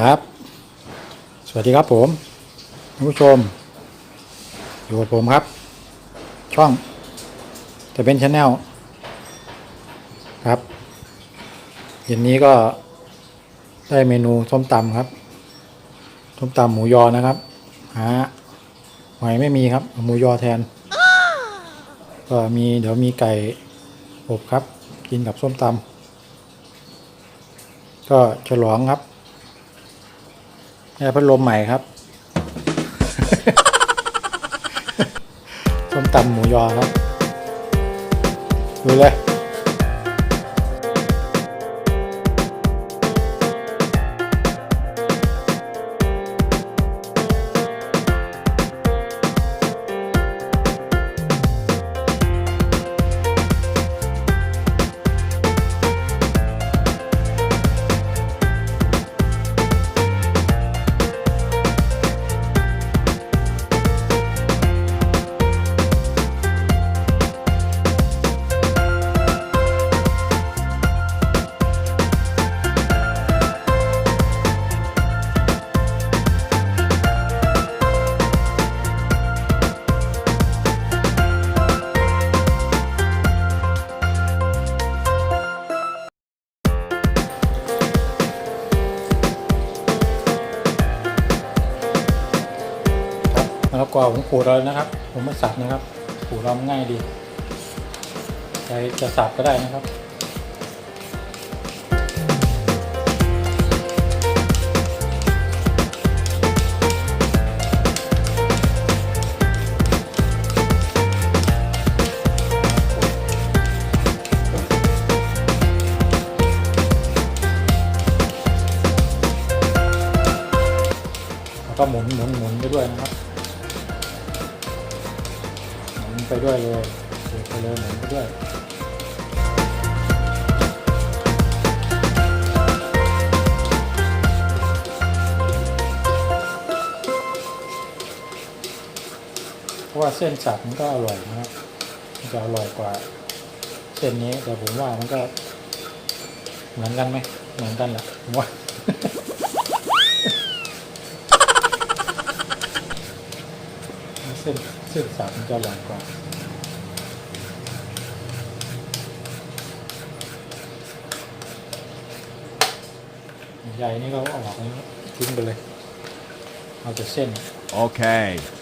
ครับ สวัสดีครับผมท่านผู้ชม อยู่กับผมครับ ช่องจะเป็นชาแนลครับเย็นนี้ก็ได้เมนูส้มตำครับส้มตำหมูยอนะครับหาหอยไม่มีครับหมูยอแทน ก็มีเดี๋ยวมีไก่อบครับ กินกับส้มตำก็ฉลองครับ นี่พัดลมใหม่ครับส้มตำหมูยอครับ ดูเลย กอผมขูดเลยนะครับ ผมไม่สับนะครับขูดเราง่ายดีใครจะสับก็ได้นะครับ ว่าเส้นสับมันก็อร่อยนะครับมันจะอร่อยกว่าเส้นนี้แต่ผมว่ามันก็ เหมือนกันไหมเหมือนกันแหละผมว่าเส้นเส้นสับมันจะอร่อยกว่าใหญ่นี่ก็เอาออกนี้ทิ้งไปเลย เอาแต่เส้น Okay. เย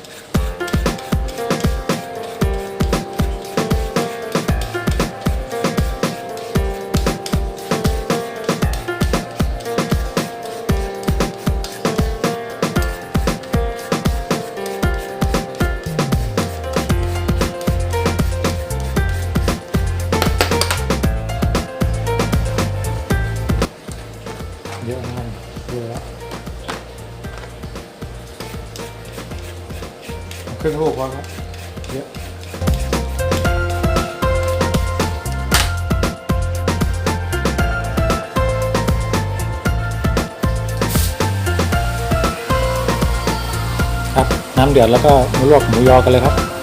น้ำเดือดแล้วก็มาลวกหมูยอกันเลยครับ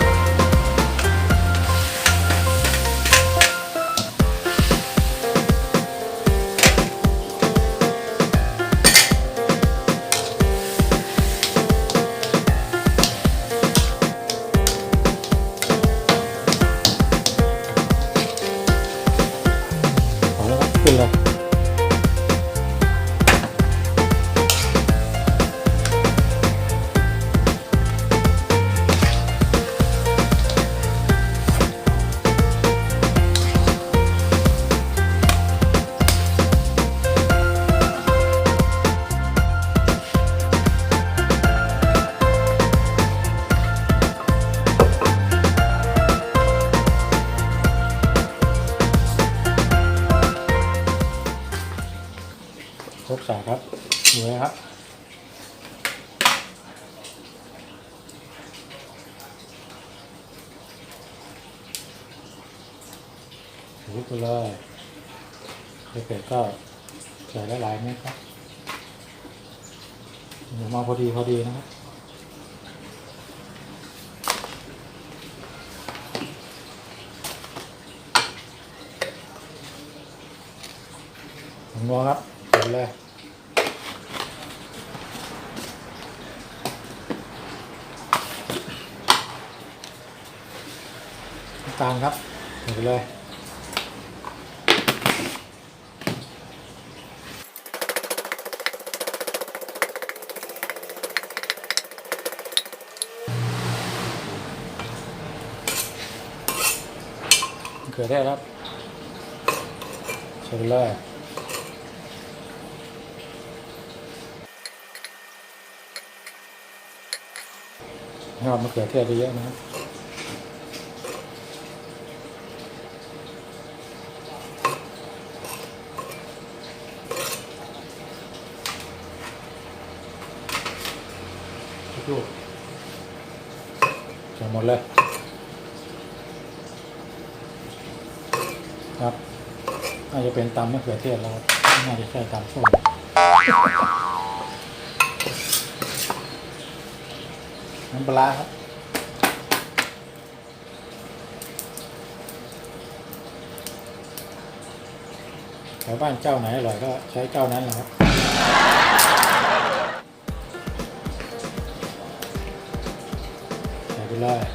ลุกไปเลยถ้าเกิดก็ใส่หลายๆเม็ดครับหนูมาพอดีพอดีนะครับงอครับเสร็จเลยตามครับเสร็จเลย เขือเทศครับใส่ไปเลยให้เอามะเขือเทศเยอะๆนะครับทุกลูกใส่หมดเลย ครับน่าจจะเป็นตำมะเขือเทศแล้วน่าจะใช่ตำส้มน้ำปลาร้าครับแถวบ้านเจ้าไหนอร่อยก็ใช้เจ้านั้นแหละครับใส่ไปเลย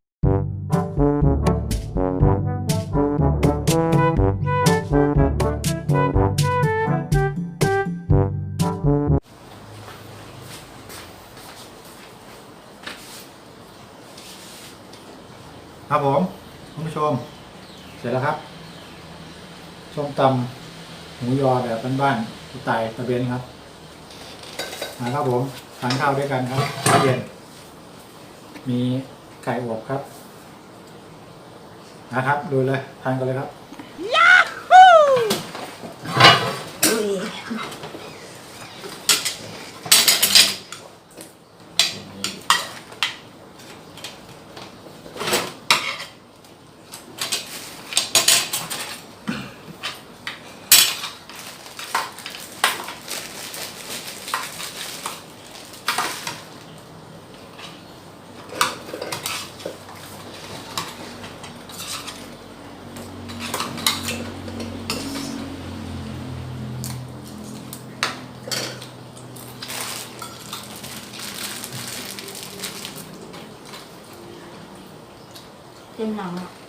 บบบ้านๆสไตล์ตะเบนครับมาครับผมทานข้าวด้วยกันครับข้าวเย็น มีไก่อบครับนะครับดูเลยทานกันเลยครับ เป็น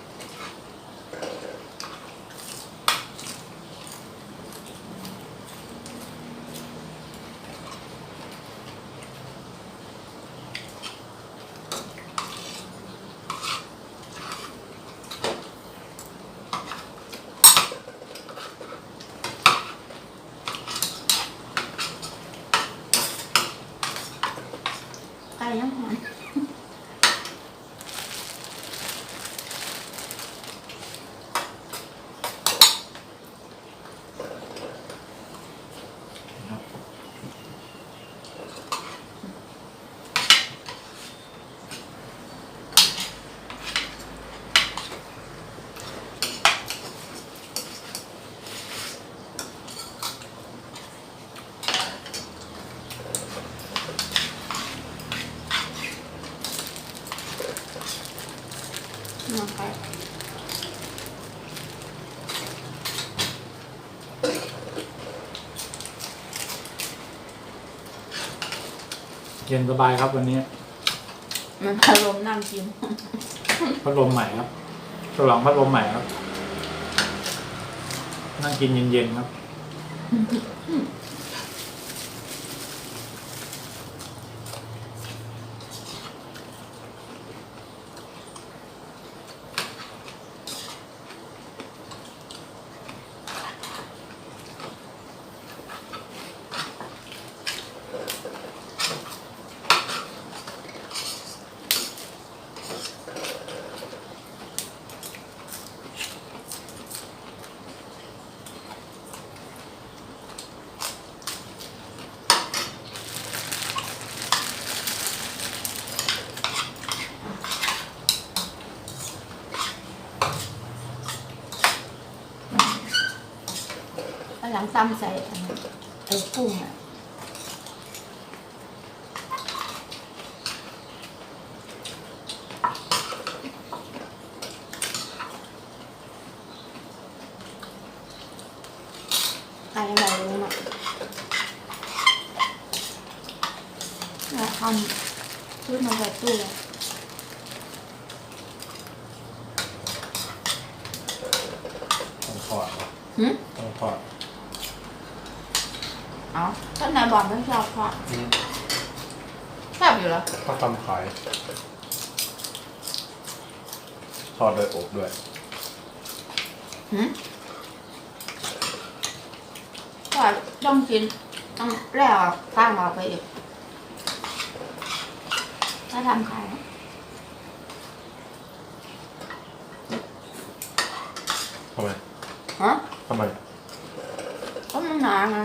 ย็นสบายครับวันนี้มันพัดลมนั่งกินพัดลมใหม่ครับฉลองพัดลมใหม่ครับ นั่งกินเย็นๆครับ หลังซ้ำใส่อันนั้นไอ้กุ้งอะใส่อะไรลงมาแล้วทำซื้อมาใส่ตู้เลยต้องทอดหืม ต้องทอด เอาท่านนายบอกไม่ชอบทอดชอบอยู่แล้วก็ทำขายทอดโดยอบด้วยหืมก็ต้องกินต้องแล้วออกข้างออกไปอีกถ้าทำขายทำไมฮะทำไมก็มันหนาไงฮะ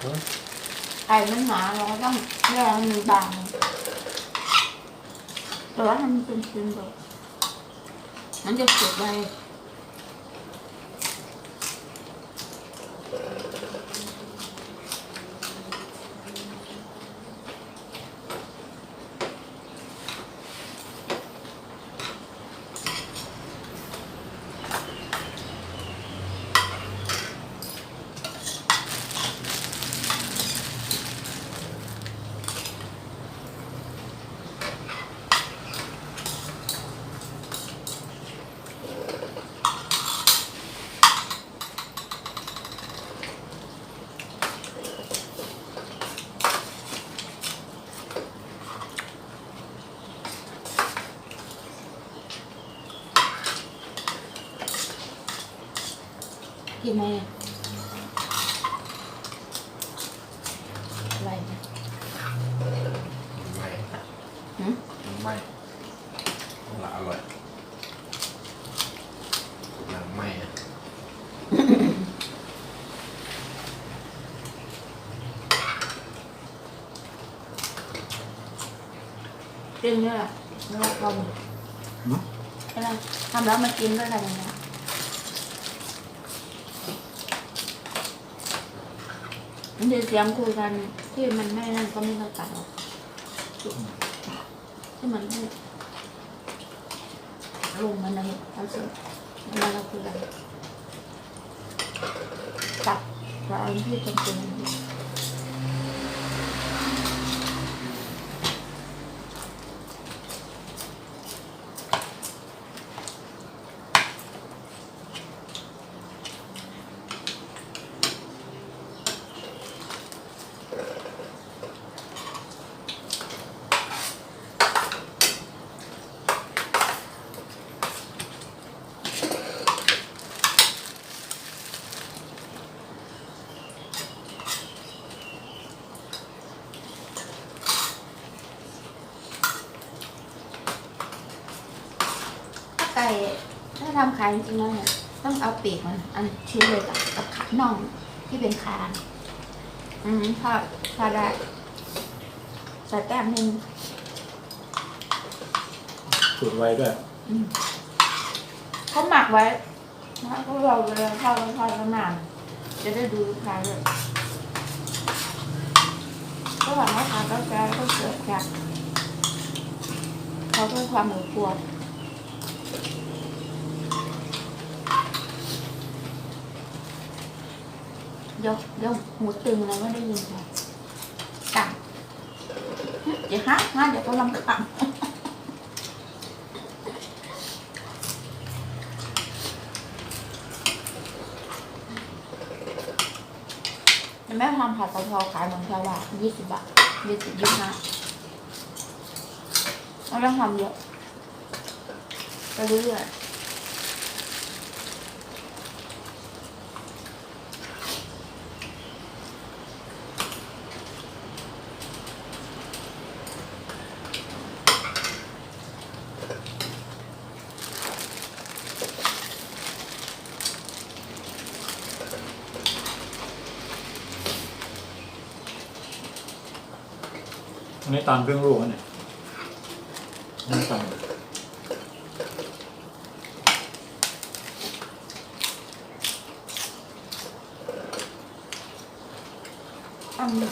ไข่มันหนาเราก็ต้องแล่ให้มันบางแต่ว่ามันเป็นชิ้นแบบมันจะสุกไป กินไหมเนี่ยอะไรเนี่ยไม่หืมไม่หลาอร่อยหนังไม่อะกินเนี่ยแหละไม่ว่าทหืมำอะไรทำแล้วมากินด้วยกันอย่างเงี้ย มันจะเสียงคุยกันที่มันไม่นั่นก็ไม่ต้องตัดหรอกที่มันไม่ลงมันในเอาสิเวลาเราคุยกันตัดเราเอาที่จำเป็ ถ้าไก่ถ้าทำขายจริงๆแล้วเนี่ยต้องเอาปีกมันอันชิ้นเลยกับกับขาน่องที่เป็นคานอืมถ้าถ้าได้ใส่แป้งนิดนึงสูตรไว้ด้วยอืมเขาหมักไว้นะเขาเราเวลาทอดแล้วทอดแล้วนานจะได้ดูลูกค้าเลยก็หวังว่าทานกาแฟแล้วก็เสิร์ฟแขกเขาด้วยความหมูกลัว เดี๋ยวเดี๋ยวหมูตึงแล้วไม่ได้ยินค่ะต่างจะฮะฮะเดี๋ยวเขาลำคาญแต่แม่ทำผัดกะเพราขายเหมือนแค่ว่ายี่สิบบาทยี่สิบยี่ห้าไม่ต้องทำเยอะ ไปเรื่อยอันนี้ตามเครื่องลูกอันเนี่ยนี่ตาม อันนี้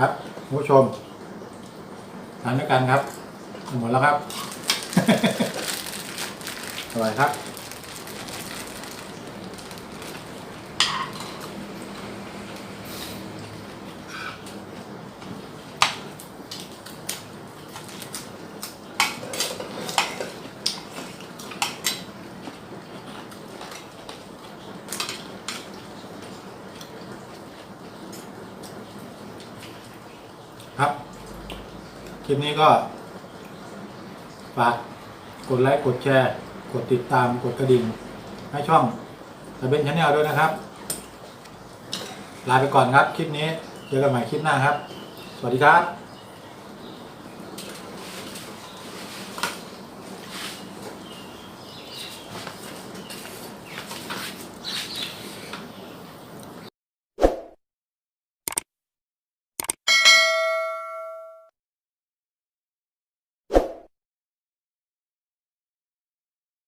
ครับคุณผู้ชมทานด้วยกันครับ หมดแล้วครับ อร่อยครับครับ ลิปนี้ก็ฝากกดไลค์ กดแชร์ กดติดตาม กดกระดิ่ง ให้ช่องตะเบนชาแนลด้วยนะครับ ลาไปก่อนครับ คลิปนี้ เจอกันใหม่คลิปหน้าครับ สวัสดีครับ